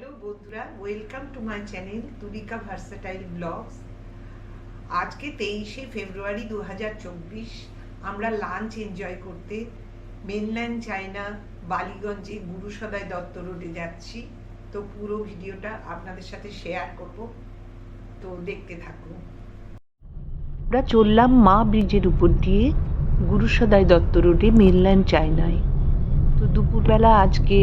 Hello বন্ধুরা welcome to my channel Tulika versatile blogs আজকে তেইশে ফেব্রুয়ারি দু আমরা লাঞ্চ এনজয় করতে মেনল্যান্ড চায়না বালিগঞ্জে গুরু সদাই দত্ত রোডে যাচ্ছি। তো পুরো ভিডিওটা আপনাদের সাথে শেয়ার করব। তো দেখতে থাকুন। আমরা চললাম মা ব্রিজের উপর দিয়ে গুরুসদাই দত্ত রোডে মেনল্যান্ড চায়নায় তো দুপুরবেলা আজকে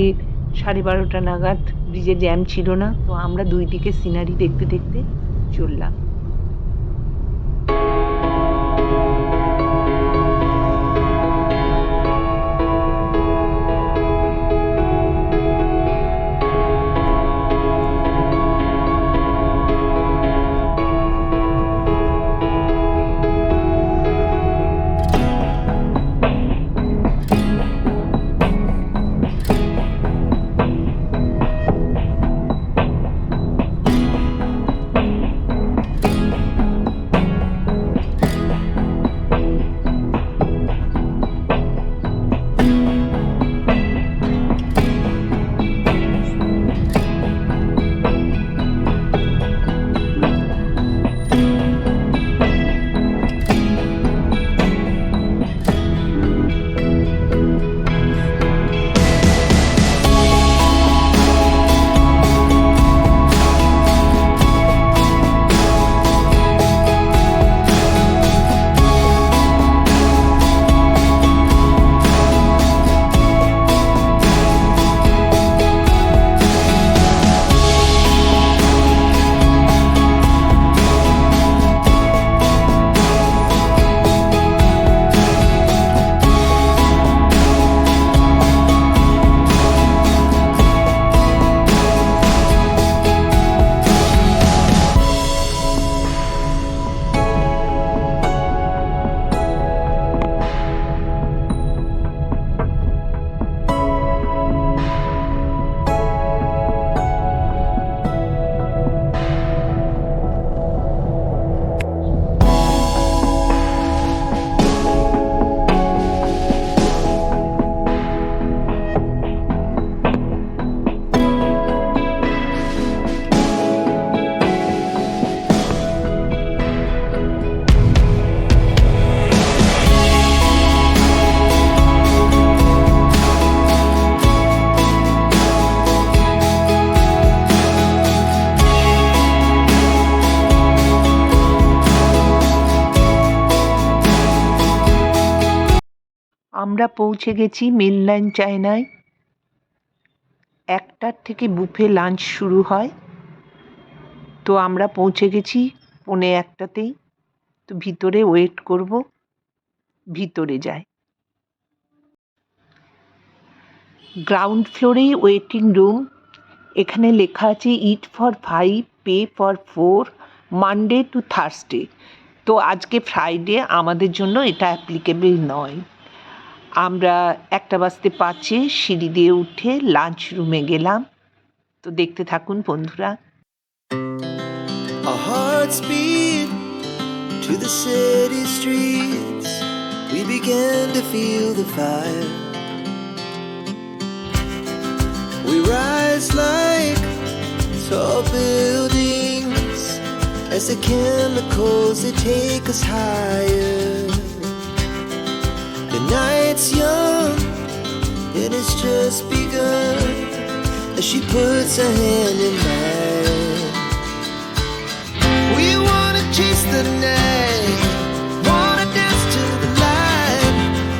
সাড়ে বারোটা নাগাদ ব্রিজে জ্যাম ছিল না, তো আমরা দুই দিকে সিনারি দেখতে দেখতে চললাম। আমরা পৌঁছে গেছি মেনল্যান্ড চায়নায় একটার থেকে বুফে লাঞ্চ শুরু হয়। তো আমরা পৌঁছে গেছি পৌনে একটাতেই। তো ভিতরে ওয়েট করব, ভিতরে যায় গ্রাউন্ড ফ্লোরেই ওয়েটিং রুম এখানে লেখা আছে eat for five pay for four Monday to Thursday তো আজকে ফ্রাইডে আমাদের জন্য এটা অ্যাপ্লিকেবল নয়। আমরা একটা বাজতে পাঁচে সিঁড়ি দিয়ে উঠে লাঞ্চ রুমে গেলাম তো দেখতে থাকুন বন্ধুরা to the city streets. We began to feel the fire. We rise like tall buildings as the chemicals they take us higher. Night's young and it's just begun as she puts her hand in mine. We wanna chase the night, wanna dance to the light.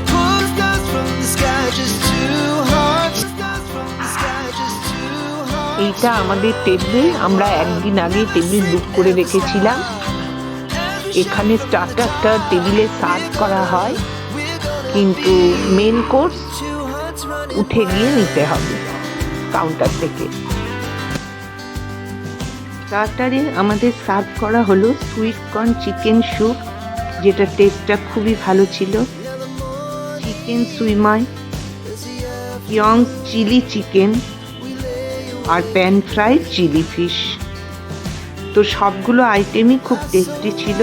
Pull stars from the sky, just two hearts. Stars from the sky, just two hearts. এইটা আমাদের table আমরা একদিন আগে table book করে রেখেছিলাম এখানে স্টার্টারটা টেবিলে serve করা হয় কিন্তু মেন কোর্স. উঠে গিয়ে নিতে হবে কাউন্টার থেকে। স্টার্টারে আমাদের সার্ভ করা হলো সুইট কর্ন চিকেন স্যুপ যেটা টেস্টটা খুবই ভালো ছিল। চিকেন সুইমাই ইয়ংস চিলি চিকেন আর প্যান ফ্রাইড চিলি ফিশ তো সবগুলো আইটেমই খুব টেস্টি ছিল।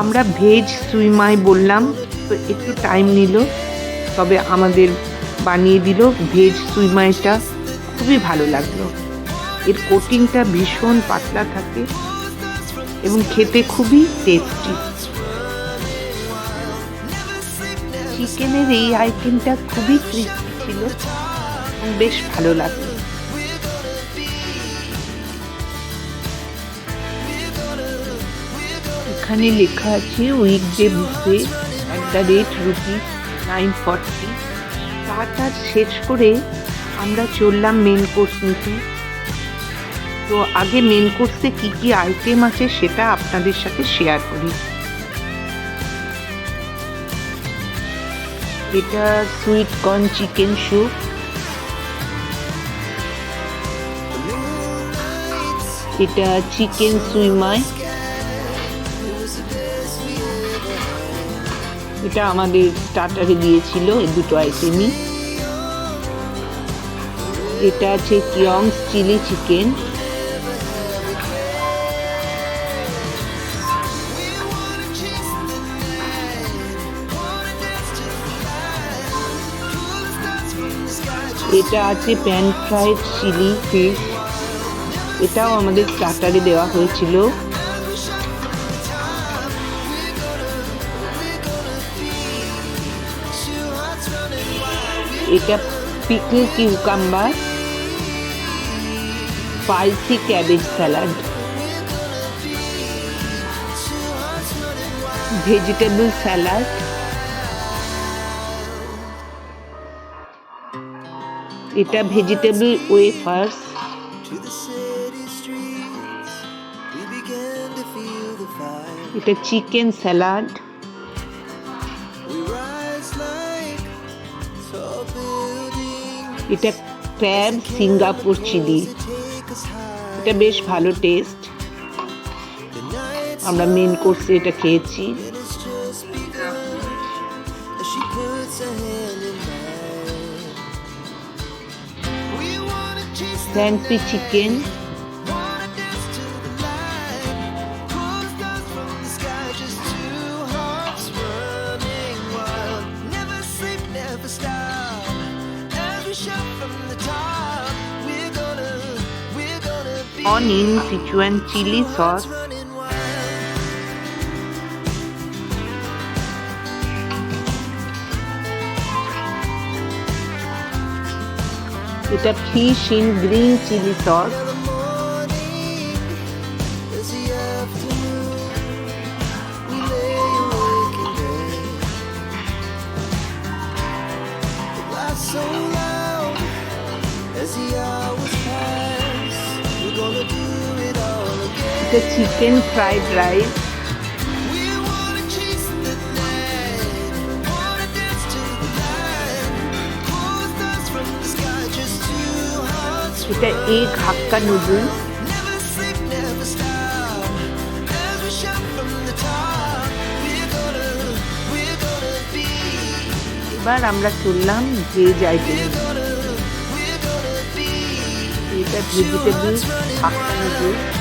আমরা ভেজ সুইমাই বললাম, তো একটু টাইম নিল। তবে আমাদের বানিয়ে দিল ভেজ সুইমাইটা খুবই ভালো লাগল। এর কোটিংটা ভীষণ পাতলা থাকে এবং খেতে খুবই টেস্টি চিকেনের এই আইটেমটা খুবই ক্রিস্পি ছিল বেশ ভালো লাগল। এখানে লেখা আছে weekday buffet at the rate rupees nine forty চাটা শেষ করে আমরা চললাম মেন কোর্স নিতে তো আগে মেন কোর্সে কি কি আইটেম আছে সেটা আপনাদের সাথে শেয়ার করি। এটা সুইট কর্ন চিকেন স্যুপ এটা চিকেন সুইমাই এটা আমাদের স্টার্টারে দিয়েছিল এই দুটো আইটেমই এটা আছে কিয়ংস চিলি চিকেন এটা আছে প্যান ফ্রাইড চিলি ফিশ এটাও আমাদের স্টার্টারে দেওয়া হয়েছিল। এটা pickle cucumber spicy cabbage salad vegetable salad এটা ভেজিটেবল ওয়েফার্স. এটা চিকেন স্যালাড এটা ক্র্যাব সিঙ্গাপুর চিলি. এটা বেশ ভালো টেস্ট। আমরা মেন কোর্সে এটা খেয়েছি। And it's in Sichuan chilli sauce এটা fish in green chilli sauce so loud as the sky, just two hearts. এটা এগ হাক্কা নুডলস এবার আমরা চললাম gonna be. এটা vegetable hakka noodles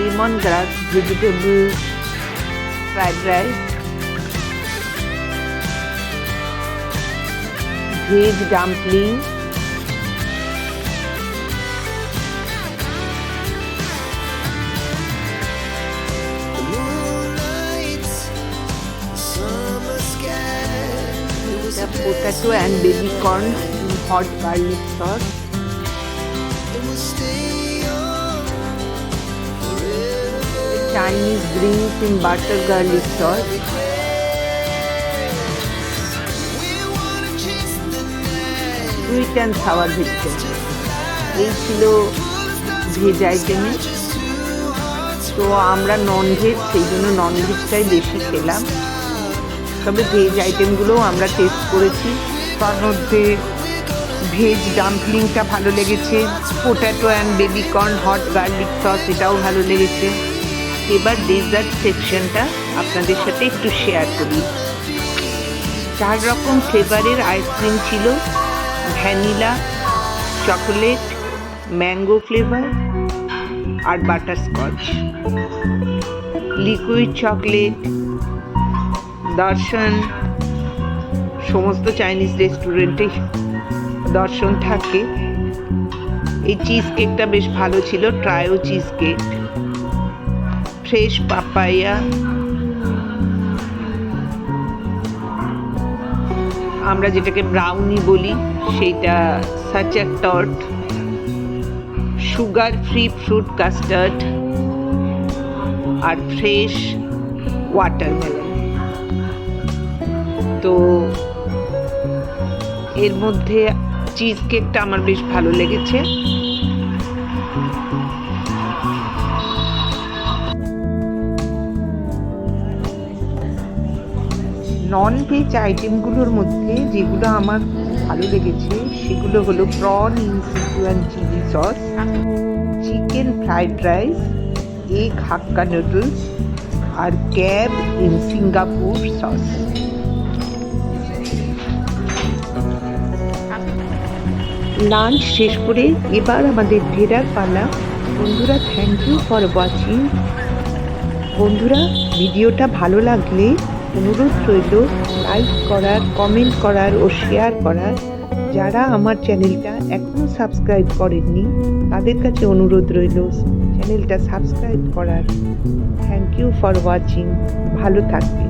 lemongrass, vegetable fried rice, veg dumpling, the potato and baby corn in hot garlic sauce. Sauce We wanna chase the night. Sweet and sour vegetable এই ছিল veg আইটেমে তো আমরা non veg সেই জন্য নন ভেজটাই বেশি খেলাম। তবে ভেজ আইটেমগুলোও আমরা টেস্ট করেছি। তার মধ্যে ভেজ ডাম্পলিংটা ভালো লেগেছে। Potato and baby corn hot garlic sauce এটাও ভালো লেগেছে। এবার ডেজার্ট সেকশনটা আপনাদের সাথে একটু শেয়ার করি। চার রকম ফ্লেভারের আইসক্রিম ছিল। ভ্যানিলা চকোলেট ম্যাঙ্গো ফ্লেভার আর বাটারস্কচ লিকুইড চকলেট দর্শন, সমস্ত চাইনিজ রেস্টুরেন্টে দর্শন থাকে। এই চিজ কেকটা বেশ ভালো ছিল trio cheese cake fresh papaya আমরা যেটাকে ব্রাউনি বলি সেইটা Sacher torte sugar free fruit custard আর ফ্রেশ ওয়াটারমেলন তো এর মধ্যে চিজ কেকটা আমার বেশ ভালো লেগেছে। নন ভেজ আইটেমগুলোর মধ্যে যেগুলো আমার ভালো লেগেছে, সেগুলো হলো prawn in Sichuan chilli sauce chicken fried rice egg hakka noodles R crab in Singapore sauce lunch শেষ করে এবার আমাদের ফেরার পালা। বন্ধুরা থ্যাংক ইউ ফর ওয়াচিং বন্ধুরা ভিডিওটা ভালো লাগলে অনুরোধ রইল লাইক করার কমেন্ট করার ও শেয়ার করার। যারা আমার চ্যানেলটা এখনও সাবস্ক্রাইব করেননি, তাদের কাছে অনুরোধ রইল চ্যানেলটা সাবস্ক্রাইব করার। থ্যাংক ইউ ফর ওয়াচিং ভালো থাকবে